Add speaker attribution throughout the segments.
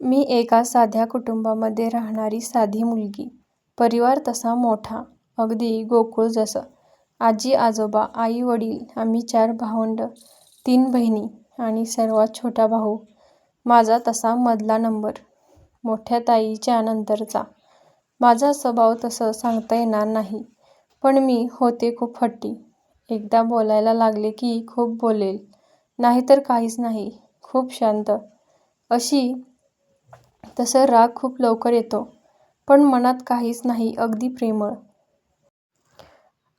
Speaker 1: मी एका साध्या कुटुंबामध्ये राहणारी साधी मुलगी. परिवार तसा मोठा. अगदी गोकुळ जसं. आजी आजोबा, आई वडील, आम्ही चार भावंडं, तीन बहिणी आणि सर्वात छोटा भाऊ माझा तसा मधला नंबर. मोठ्या ताईच्या नंतरचा. माझा स्वभाव तसं सांगता येणार नाही. पण मी होते खूप हट्टी. एकदा बोलायला लागले की खूप बोलेल, नाहीतर काहीच नाही. खूप शांत. अशी. तसं राग खूप लवकर येतो. पण मनात काहीच नाही अगदी प्रेमळ.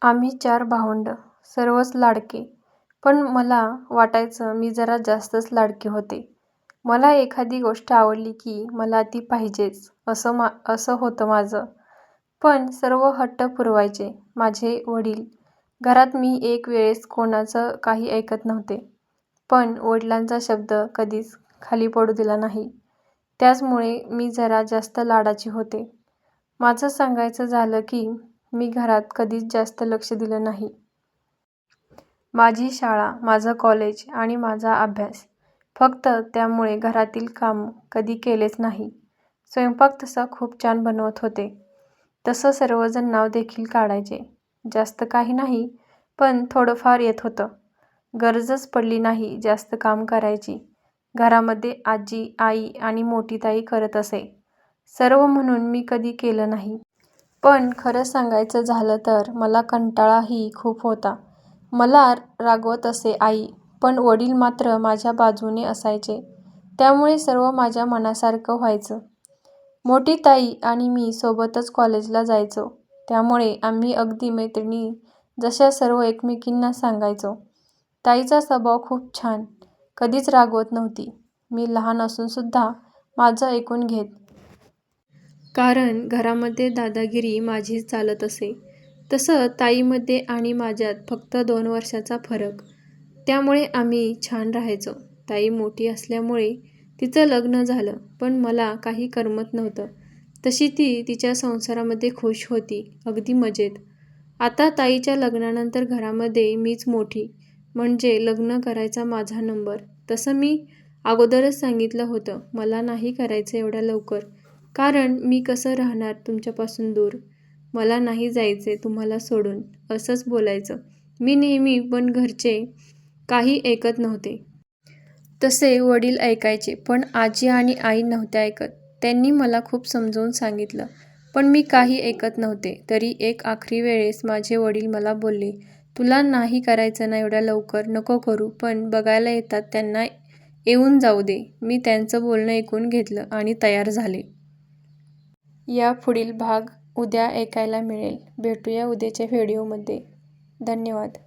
Speaker 1: आम्ही चार भावंडं. सर्वच लाडके. पण मला वाटायचं मी जरा जास्तच लाडके होते. मला एखादी गोष्ट आवडली की मला ती पाहिजेच असं होतं माझं. पण सर्व हट्ट पुरवायचे माझे वडील. घरात मी एक वेळेस कोणाचं काही ऐकत नव्हते. पण वडिलांचा शब्द कधीच खाली पडू दिला नाही. त्याचमुळे मी जरा जास्त लाडाची होते. माझं सांगायचं झालं की मी घरात कधीच जास्त लक्ष दिलं नाही. माझी शाळा, माझं कॉलेज आणि माझा अभ्यास. फक्त त्यामुळे घरातील कामं कधी केलेच नाही. स्वयंपाक तसा खूप छान बनवत होते. तसं सर्वजण नाव देखील काढायचे. जास्त काही नाही, पण थोडंफार येत होतं. गरजच पडली नाही जास्त काम करायची. घरामध्ये आजी, आई आणि मोठी ताई करत असे सर्व म्हणून मी कधी केलं नाही. पण खरं सांगायचं झालं तर मला कंटाळाही खूप होता. मला रागवत असे आई, पण वडील मात्र माझ्या बाजूने असायचे. त्यामुळे सर्व माझ्या मनासारखं व्हायचं. मोठी ताई आणि मी सोबतच कॉलेजला जायचो. त्यामुळे आम्ही अगदी मैत्रिणी जशा सर्व एकमेकींना सांगायचो. ताईचा स्वभाव खूप छान. कधीच रागवत नव्हती. मी लहान असूनसुद्धा माझं ऐकून घेत. कारण घरामध्ये दादागिरी माझीच चालत असे. तसं ताईमध्ये आणि माझ्यात फक्त दोन वर्षांचा फरक. त्यामुळे आम्ही छान राहायचो. ताई मोठी असल्यामुळे तिचं लग्न झालं. पण मला काही करमत नव्हतं. तशी ती तिच्या संसारामध्ये खूष होती. अगदी मजेत. आता ताईच्या लग्नानंतर घरामध्ये मीच मोठी. म्हणजे लग्न करायचा माझा नंबर. तसं मी अगोदरच सांगितलं होतं मला नाही करायचं एवढ्या लवकर. कारण मी कसं राहणार तुमच्यापासून दूर. मला नाही जायचे तुम्हाला सोडून असंच बोलायचं मी नेहमी पण घरचे काही ऐकत नव्हते. तसे वडील ऐकायचे पण आजी आणि आई नव्हत्या ऐकत. त्यांनी मला खूप समजावून सांगितलं. पण मी काही ऐकत नव्हते. तरी एक आखरी वेळेस माझे वडील मला बोलले, तुला नाही करायचं ना एवढ्या लवकर नको करू पण बघायला येतात त्यांना येऊन जाऊ दे. मी त्यांचं बोलणं ऐकून घेतलं आणि तयार झाले. यापुढील भाग उद्या ऐकायला मिळेल. भेटूया उद्याच्या व्हिडिओमध्ये. धन्यवाद.